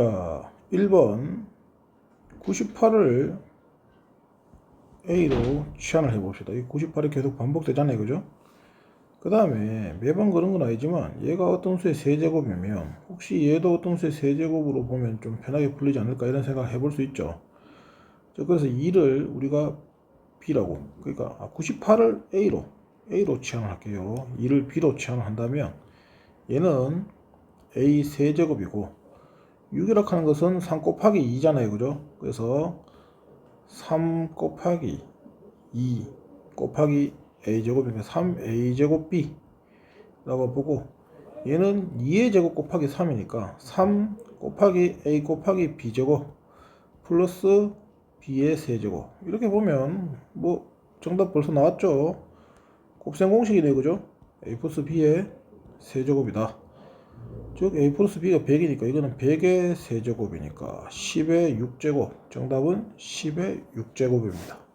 자, 1번 98을 A로 치환을 해봅시다. 이 98이 계속 반복되잖아요. 그죠? 그 다음에 매번 그런 건 아니지만 얘가 어떤 수의 세제곱이면 혹시 얘도 어떤 수의 세제곱으로 보면 좀 편하게 풀리지 않을까 이런 생각 해볼 수 있죠. 자, 그래서 2를 우리가 B라고 그러니까 98을 A로 A로 치환을 할게요. 2를 B로 치환을 한다면 얘는 A 세제곱이고 6이라고 하는 것은 3 곱하기 2잖아요. 그죠? 그래서 3 곱하기 2 곱하기 a제곱이니까 3a제곱 b라고 보고 얘는 2의 제곱 곱하기 3이니까 3 곱하기 a 곱하기 b제곱 플러스 b의 세제곱. 이렇게 보면 뭐 정답 벌써 나왔죠? 곱셈 공식이네요. 그죠? A 플러스 b의 세제곱이다 즉 a 플러스 b가 100이니까 이거는 100의 세제곱이니까 10의 6제곱. 정답은 10의 6제곱입니다